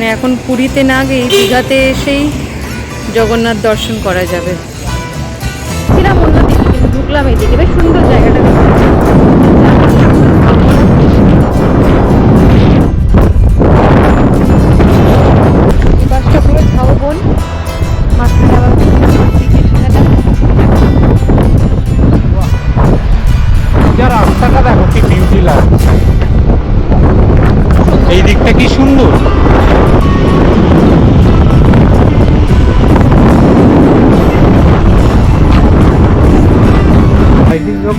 মানে এখন পুরীতে না গিয়ে দীঘাতে এসেই জগন্নাথ দর্শন করা যাবে। ছিলাম অন্যদিকে ঢুকলাম এইদিকে বেশ সুন্দর জায়গাটা।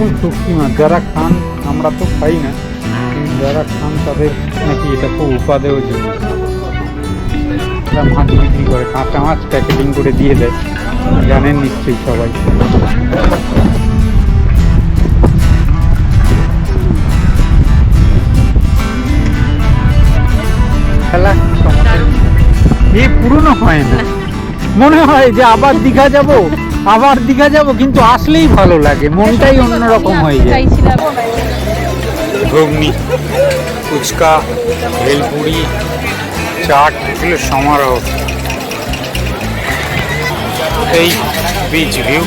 রকম শুটকি মাছ যারা খান, আমরা তো খাই না। যারা খান, তাদের নাকি এটা খুব উপাদেয় জিনিস। তারা মাছ বিক্রি করে, কাঁচা মাছ প্যাকেটিং করে দিয়ে দেয়। জানেন নিশ্চয়ই সবাই। খেলা এ পুরনো হয় না। মনে হয় যে আবার দীঘা যাব? আবার দীঘা যাব কিন্তু আসলেই ভালো লাগে। মনটাই অন্যরকম হয়ে যায়। চাইছিলাম ঘুগনি ফুচকা ভেলপুরি চাট এগুলো সমারোহ। এই বিচ ভিউ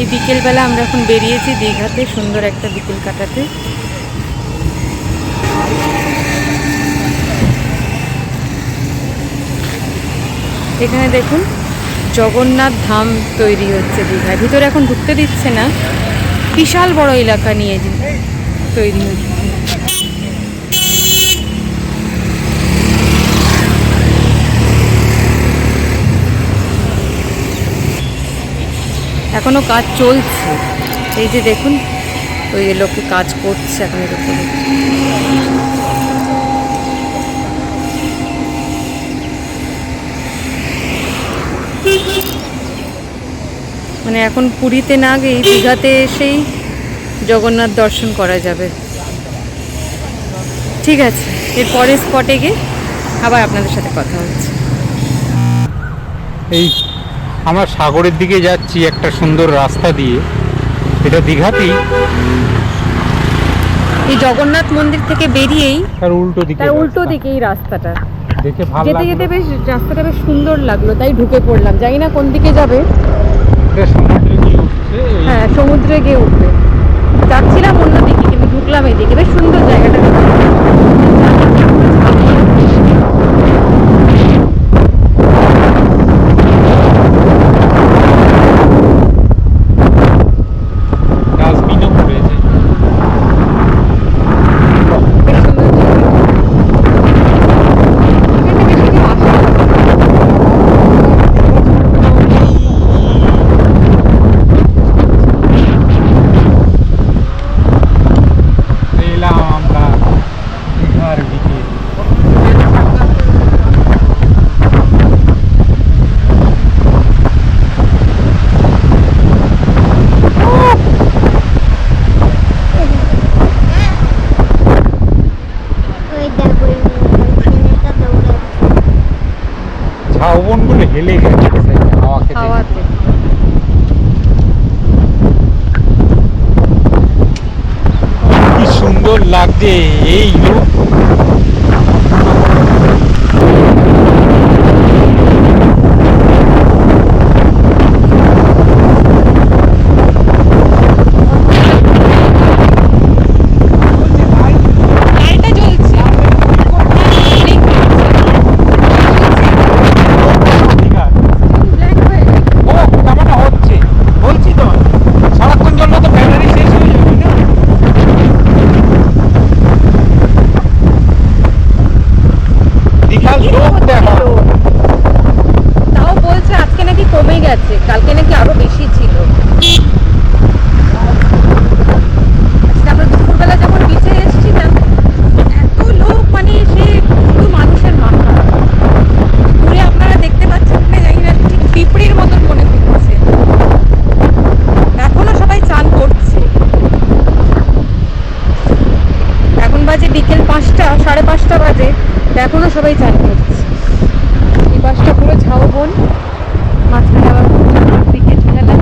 এই বিকেলবেলা আমরা এখন বেরিয়েছি দীঘাতে সুন্দর একটা বিকেল কাটাতে। এখানে দেখুন জগন্নাথ ধাম তৈরি হচ্ছে দীঘায় ভিতরে এখন ঢুকতে দিচ্ছে না। বিশাল বড় এলাকা নিয়ে তৈরি হচ্ছে। এখনও কাজ চলছে। এই যে দেখুন, ওই লোকে কাজ করছে এখন এর মানে এখন পুরীতে না গিয়ে দীঘাতে এসেই জগন্নাথ দর্শন করা যাবে। ঠিক আছে এর পরের স্পটে গিয়ে আবার আপনাদের সাথে কথা হচ্ছে। এই আমরা সাগরের দিকে যাচ্ছি একটা সুন্দর রাস্তা দিয়ে। এটা দীঘাতেই। এই জগন্নাথ মন্দির থেকে বেরিয়েই তার উল্টো দিকে তার উল্টো। দিকে এই রাস্তাটা। দেখে ভালো যেতে যেতে বেশ রাস্তাটা বেশ সুন্দর লাগল তাই ঢুকে পড়লাম। জানি না কোন দিকে যাবে। সমুদ্রে গিয়ে উঠছে হ্যাঁ সমুদ্রে গিয়ে উঠবে। যাচ্ছিলাম অন্যদিকে কিন্তু ঢুকলাম এইদিকে বেশ সুন্দর জায়গাটা ডাস্টবিনও পড়েছে বেশ সুন্দর জায়গা। এখানে বেশি কেউ আসে না। এলাম আমরা দীঘার দিকে ওই দেখো ওই ছেলেটা দৌড়াচ্ছে ঝাউবনগুলো হেলে গেছে হাওয়া খেতে হাওয়াতে কি সুন্দর লাগছে এই লোক লাইটটা জ্বলছে দীঘা ব্ল্যাক হয়ে গেছে ও তার মানে হচ্ছে বলছি তো সারাক্ষণ জন্য তো ব্যাটারি শেষ হয়ে যাবে না দীঘার লোক দেখো। তাও বলছে আজকে নাকি কমে গেছে কালকে নাকি আরও বেশি ছিল আজকে আমরা দুপুরবেলা যখন বিচে এসেছিলাম এত লোক মানে সে শুধু মানুষের মাথা ঘুরে আপনারা দেখতে পাচ্ছেন না জানি না ঠিক পিঁপড়ির মতন মনে হচ্ছে এখনও সবাই চান করছে এখন বাজে বিকেল পাঁচটা সাড়ে পাঁচটা বাজে এখনও সবাই চান করছে এই বাসটা পুরো ঝাউবন মাঝখানে আবার ক্রিকেট খেলা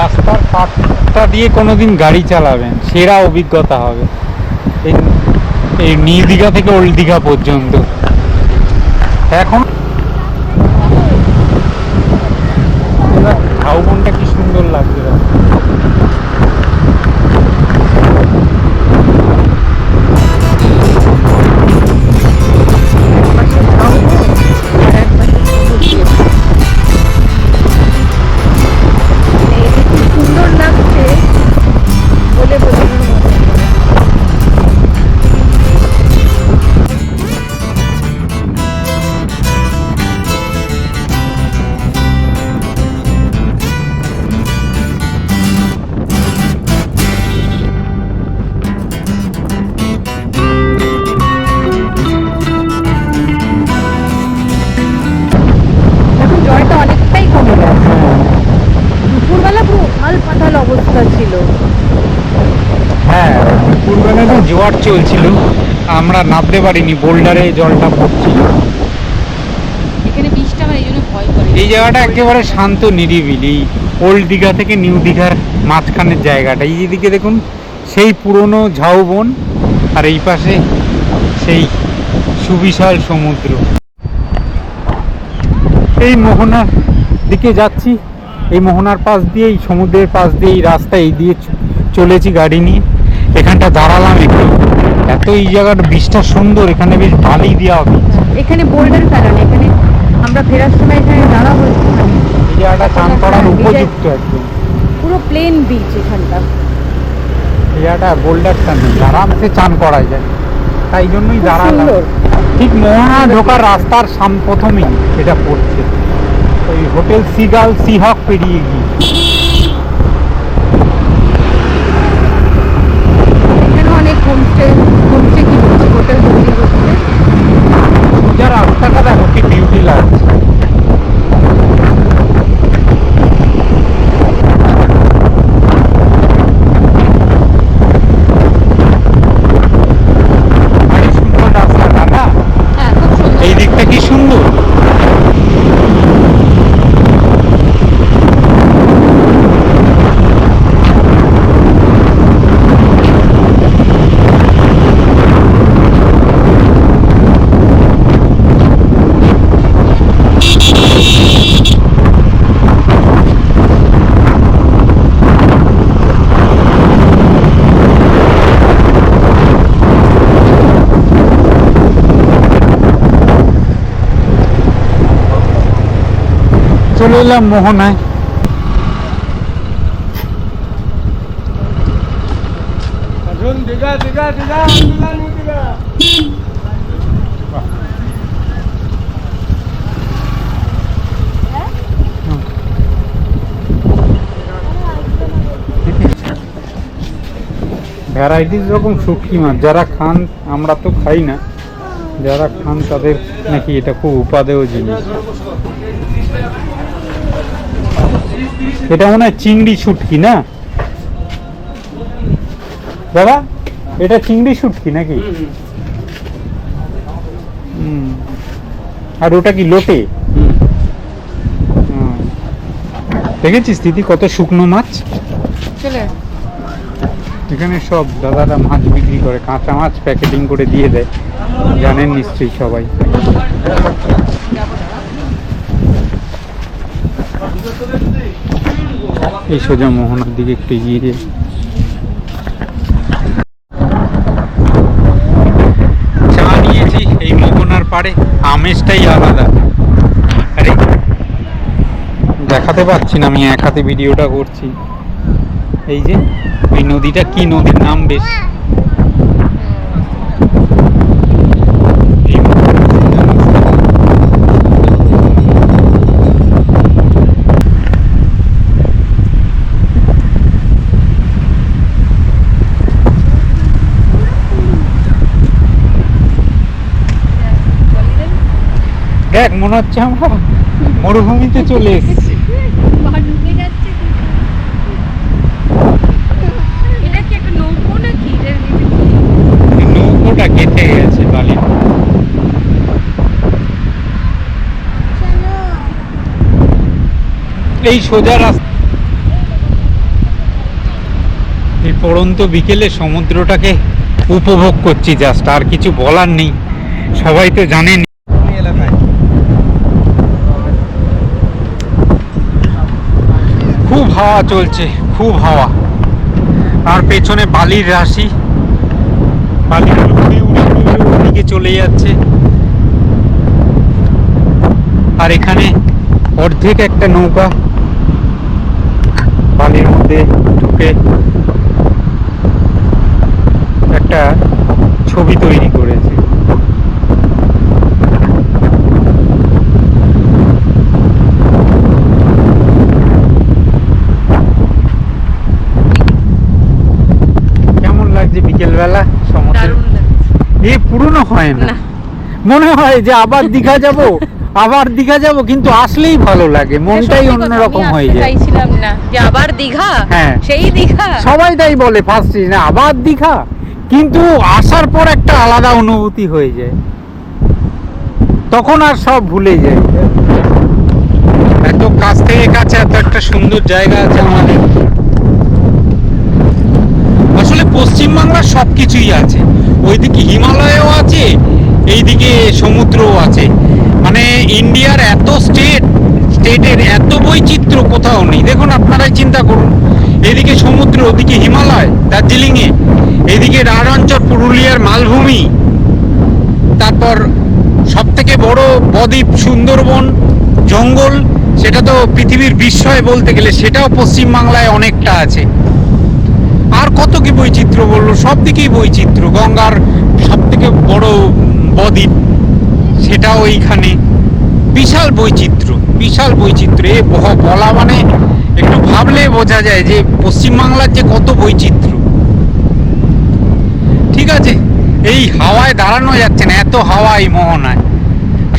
রাস্তার পাটটা দিয়ে কোনো দিন গাড়ি চালাবেন, সেরা অভিজ্ঞতা হবে। এই নীল দীঘা থেকে ওল্ড দীঘা পর্যন্ত। এখন দুপুরবেলা চলছিল। আমরা নামতে পারিনি বোল্ডারে জলটা পড়ছিল। এখানে বৃষ্টি আমার এই জন্য ভয় করে। এই জায়গাটা একেবারে শান্ত নিরিবিলি। ওল্ড দীঘা থেকে নিউ দীঘার মাঝখানের জায়গাটা। এই দিকে দেখুন সেই পুরনো ঝাউবন আর এই পাশে সেই সুবিশাল সমুদ্র। এই মোহনার দিকে যাচ্ছি। এই মোহনার পাশ দিয়ে এই সমুদ্রের পাশ দিয়ে এই রাস্তা এই দিয়ে চলেছি গাড়ি নিয়ে। এখানটা দাঁড়ালাম একটু। এত এই জায়গার বীজটা সুন্দর এখানে বেশ বালি দেওয়া বীজ এখানে বোল্ডার কারণে এখানে আমরা ফেরার সময় এখানে দাঁড়াবো। এই জায়গাটা চান করার উপযুক্ত একদম। পুরো প্লেন বিচ এখানটা। এই জায়গাটা বোল্ডারটা নেই আরামসে চান করা যায়। তাই জন্যই দাঁড়ালাম। ঠিক মোহনা ঢোকার রাস্তার সাম প্রথমেই এটা পড়ছে। ওই হোটেল সিগাল সিহক পেরিয়ে গিয়ে এখানে অনেক হোমস্টে হোমস্টে কি বলছি হোটেল তৈরি হচ্ছে সোজা রাস্তাটা দেখো কি বিউটি লাগছে আরে সুন্দর রাস্তাটা না হ্যাঁ খুব সুন্দর এই দিকটা কি সুন্দর চলে মোহনায় ভ্যারাইটিস রকম শুটকি মাছ, যারা খান, আমরা তো খাই না। যারা খান তাদের নাকি এটা খুব উপাদেয় জিনিস। এটা মনে হয় চিংড়ি শুটকি না? দাদা এটা চিংড়ি শুটকি নাকি? হুম। আর ওটা কি লোটে? হুম। দেখেছিস দিদি কত শুকনো মাছ? এখানে সব দাদারা মাছ বিক্রি করে কাঁচা মাছ প্যাকেটিং করে দিয়ে দেয়। জানেন নিশ্চয়ই সবাই। এই সোজা মোহনার দিকে একটু এগিয়ে যাই চা নিয়েছি, এই মোহনার পাড়ে, আমেজটাই আলাদা। আরে, দেখাতে পাচ্ছি না, আমি এক হাতে ভিডিওটা করছি। এই যে ওই নদীটা কি নদীর নাম বেশ এই দেখ মনে হচ্ছে আমরা মরুভূমিতে চলে এসেছি। নৌকোটা গেছে এই সোজা রাস্তা। এই পড়ন্ত বিকেলে সমুদ্রটাকে উপভোগ করছি জাস্ট আর কিছু বলার নেই। সবাই তো জানেন খুব হাওয়া চলছে, খুব হাওয়া। আর পেছনে বালির রাশি। উড়ে ওদিকে চলে যাচ্ছে। আর এখানে অর্ধেক একটা নৌকা বালির মধ্যে ঢুকে একটা ছবি তৈরি করেছে কেমন বিকেলবেলা সমুদ্রে এ পুরনো হয় না। মনে হয় যে আবার দীঘা যাব আবার দীঘা যাব কিন্তু আসলেই ভালো লাগে। মনটাই অন্যরকম হয়ে যায়। চাইছিলাম না যে আবার দীঘা? হ্যাঁ। সেই দীঘা? সবাই তাই বলে ফার্স্ট না আবার দীঘা? কিন্তু আসার পর একটা আলাদা অনুভূতি হয়ে যায়। তখন আর সব ভুলে যায়। এত কাছ থেকে কাছে এত একটা সুন্দর জায়গা আছে আমাদের। পশ্চিমবাংলার সব কিছুই আছে। ওইদিকে হিমালয়ও আছে, এইদিকে সমুদ্রও আছে। মানে ইন্ডিয়ার এত স্টেট, স্টেটের এত বৈচিত্র্য কোথাও নেই। দেখুন আপনারাই চিন্তা করুন। এদিকে সমুদ্র, ওদিকে হিমালয়, দার্জিলিংয়ে। এদিকে রাঢ়াঞ্চল পুরুলিয়ার মালভূমি। তারপর সব থেকে বড় বদ্বীপ সুন্দরবন, জঙ্গল, সেটা তো পৃথিবীর বিস্ময় বলতে গেলে সেটাও পশ্চিমবাংলায় অনেকটা আছে। আর কত কি বৈচিত্র্য বলল? সব দিকেই বৈচিত্র্য। গঙ্গার সব থেকে বড় বদ্বীপ সেটাও এইখানে বিশাল বৈচিত্র্য বিশাল বৈচিত্র্য। এ বলা মানে একটু ভাবলে বোঝা যায় যে পশ্চিমবাংলার যে কত বৈচিত্র্য। ঠিক আছে? এই হাওয়ায় দাঁড়ানো যাচ্ছে না, এত হাওয়া এই মোহনায়।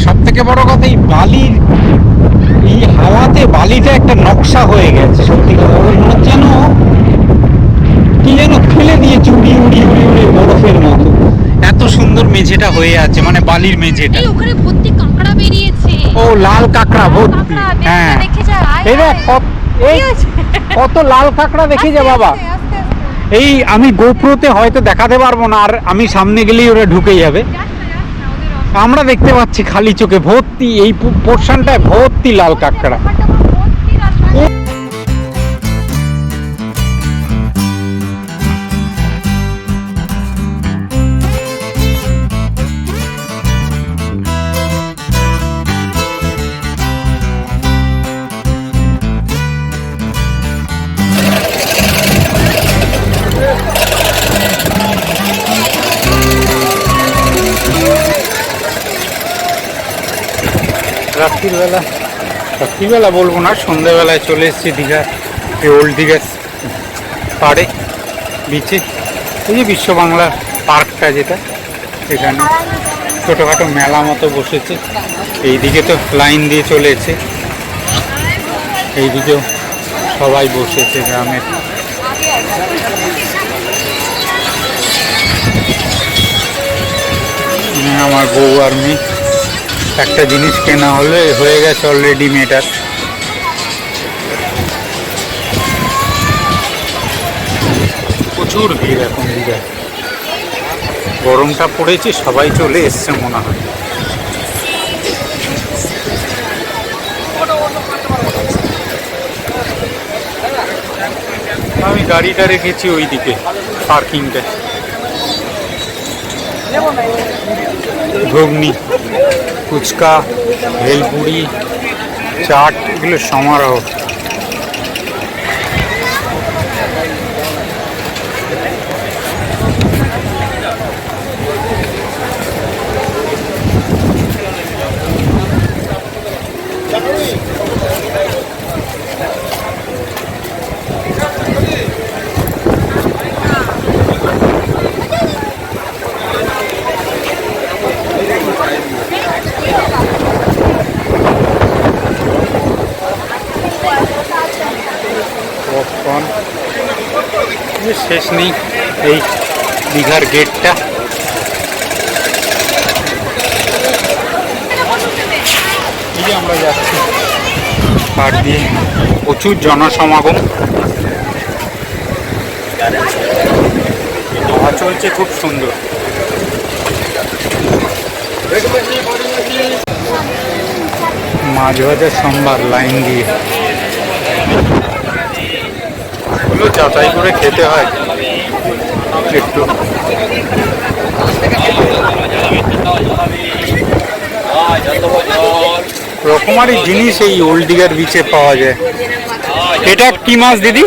সব থেকে বড় কথা, এই বালির, এই হাওয়াতে বালিটা একটা নকশা হয়ে গেছে, সত্যি কথা যেন কি যেন ফেলে দিয়েছে উড়ি উড়ি উড়ি উড়ি বরফের মতো। এত সুন্দর মেঝেটা হয়ে আছে মানে বালির মেঝেটা। ওখানে ভর্তি কাঁকড়া বেরিয়েছে। ও লাল কাঁকড়া ভর্তি। হ্যাঁ। যা, দেখে যা, এই দেখ কত- লাল কাঁকড়া দেখে যা বাবা। এই আমি গোপ্রোতে হয়তো দেখাতে পারব না আর আমি সামনে গেলেই ওরা ঢুকে যাবে। আমরা দেখতে পাচ্ছি খালি চোখে ভর্তি এই পোর্শনটায় ভর্তি লাল কাঁকড়া। রাত্রিবেলা রাত্রিবেলা বলব না, সন্ধ্যেবেলায় চলে এসেছি দীঘা, এই ওল্ড দীঘা পাড়ে বিচে এই যে বিশ্ব বাংলা পার্কটা যেটা, এখানে ছোটোখাটো মেলা মতো বসেছে। এইদিকে তো লাইন দিয়ে চলেছে। এইদিকেও সবাই বসেছে গ্রামের। আমার বউ আর মেয়ে। একটা জিনিস কেনা হলে হয়ে গেছে অলরেডি মেয়েটার প্রচুর ভিড় এখন দীঘায়। গরমটা পড়েছে, সবাই চলে এসছে মনে হয়। আমি গাড়িটা রেখেছি ওইদিকে পার্কিংটা ঘুগনি ফুচকা ভেলপুরি চাট এগুলো সমারোহ। পপকর্ন শেষ নেই এই দীঘার গেটটা। আমরা যাচ্ছি। পার দিয়ে প্রচুর জনসমাগম। চলছে খুব সুন্দর। মাছ সম্ভার লাইন দিয়ে। এগুলো যাচাই করে খেতে হয়। একটু। রকমারি জিনিস এই ওল্ড দিঘার বিচে পাওয়া যায়। এটা কি মাছ দিদি?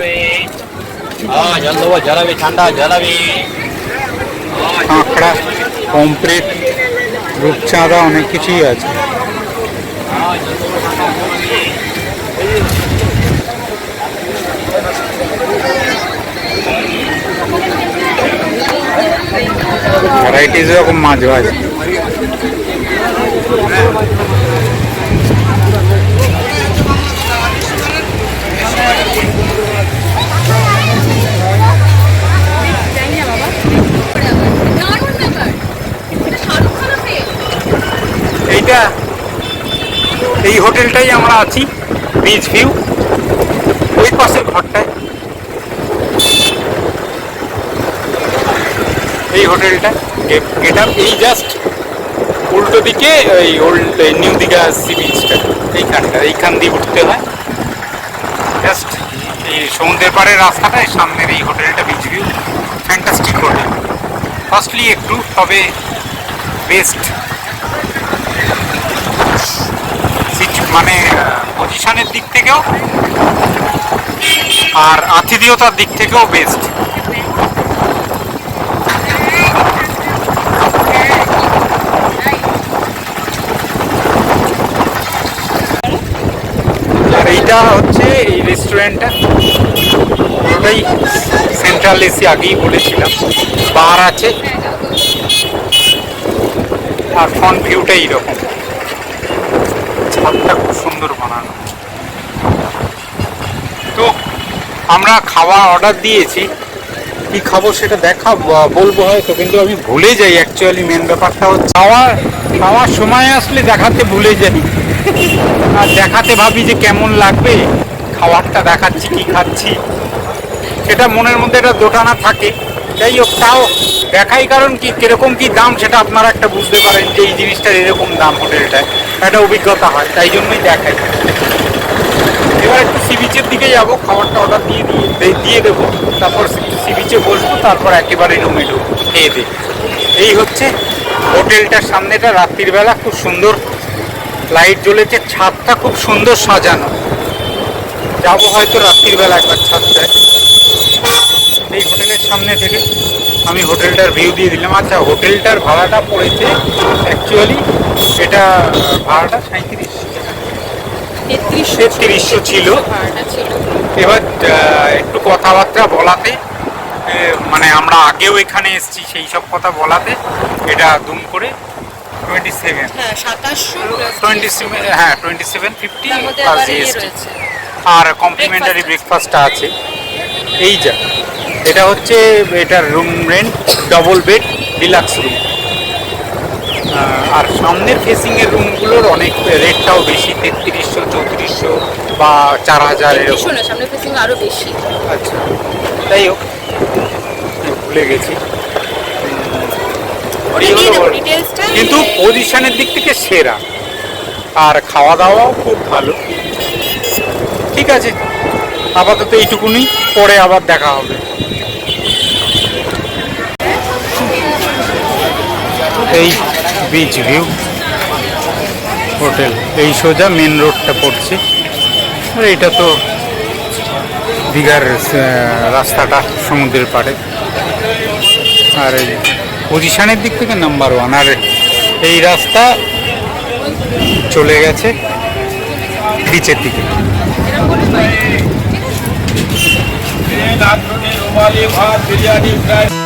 কাঁকড়া পমপ্লেট রূপচাঁদা অনেক কিছুই আছে। ভ্যারাইটিস রকম মাছ ভাজা এইটা এই হোটেলটাই আমরা আছি বিচ ভিউ। ওই পাশের ঘরটায়। এই হোটেলটা। আপ, এই জাস্ট উল্টো দিকে এই ওল্ড নিউ দীঘা সি বিচটা এইখানটা, এইখান দিয়ে উঠতে হয়। জাস্ট এই সমুদ্রের পাড়ের রাস্তাটায় সামনের এই হোটেলটা beach view fantastic hotel. Costly একটু, তবে বেস্ট মানে পজিশনের দিক থেকেও আর আতিথেয়তার দিক থেকেও বেস্ট এইটা হচ্ছে এই রেস্টুরেন্টটা পুরোটাই সেন্ট্রাল এসি আগেই বলেছিলাম। বার আছে। আর ফ্রন্ট ভিউটা এইরকম। ছাদটা খুব সুন্দর বানানো। তো আমরা খাওয়া অর্ডার দিয়েছি। কি খাব সেটা দেখা বলব হয়তো, কিন্তু আমি ভুলে যাই অ্যাকচুয়ালি মেন ব্যাপারটা হচ্ছে, খাওয়া, খাওয়ার সময় আসলে দেখাতে ভুলে যাই। আর দেখাতে ভাবি যে কেমন লাগবে, খাবারটা দেখাচ্ছি, কি খাচ্ছি। সেটা মনের মধ্যে একটা দোটানা থাকে। যাই হোক, তাও দেখাই কারণ কি, কীরকম কি দাম সেটা আপনারা একটা বুঝতে পারেন যে এই জিনিসটার এরকম দাম হোটেলটায়। একটা অভিজ্ঞতা হয়, তাই জন্যই দেখাই। এবার একটু সি বিচের দিকে যাব, খাবারটা অর্ডার দিয়ে দিয়ে দিয়ে দেবো। তারপর সি বিচে বসবো, তারপর একেবারে রুমে ঢুকবো। খেয়ে দে এই হচ্ছে হোটেলটার সামনেটা, রাত্রির বেলা, খুব সুন্দর লাইট জ্বলেছে ছাদটা খুব সুন্দর সাজানো। যাব হয়তো রাত্রির বেলা একবার ছাদটায়। এই হোটেলের সামনে থেকে আমি হোটেলটার ভিউ দিয়ে দিলাম। আচ্ছা হোটেলটার ভাড়াটা পড়েছে অ্যাকচুয়ালি এটা ভাড়াটা সাঁত্রিশ তেত্রিশশো ছিল। এবার একটু কথাবার্তা বলাতে মানে আমরা আগেও এখানে এসেছি সেই সব কথা বলাতে। এটা দুম করে টোয়েন্টি সেভেন হ্যাঁ সাতাশশো টোয়েন্টি সেভেন হ্যাঁ টোয়েন্টি সেভেন ফিফটি তার প্লাস জিএসটি আর কমপ্লিমেন্টারি ব্রেকফাস্টটা আছে। এই যা এটা হচ্ছে এটার room rent double bed deluxe room আর সামনের ফেসিংয়ের রুমগুলোর অনেক রেটটাও বেশি তেত্রিশশো চৌত্রিশশো বা চার হাজার এরকম। তেত্রিশশো না সামনে ফেসিং আরও বেশি। আচ্ছা যাই হোক ভুলে গেছি ওটা এই দিয়ে হলো দেবো ওর- ডিটেলসটা কিন্তু পজিশনের দিক থেকে সেরা। আর খাওয়া দাওয়াও খুব ভালো। ঠিক আছে। আপাতত এইটুকুনি পরে আবার দেখা হবে। এই বিচ ভিউ হোটেল এই সোজা মেন রোডটা পড়ছে। আর এটা তো দীঘার রাস্তাটা সমুদ্রের পাড়ে। আর এই পজিশনের দিক থেকে নাম্বার ওয়ান। আর এই রাস্তা চলে গেছে বিচের দিকে। রুমালি ভাত, বিরিয়ানি ফ্রাই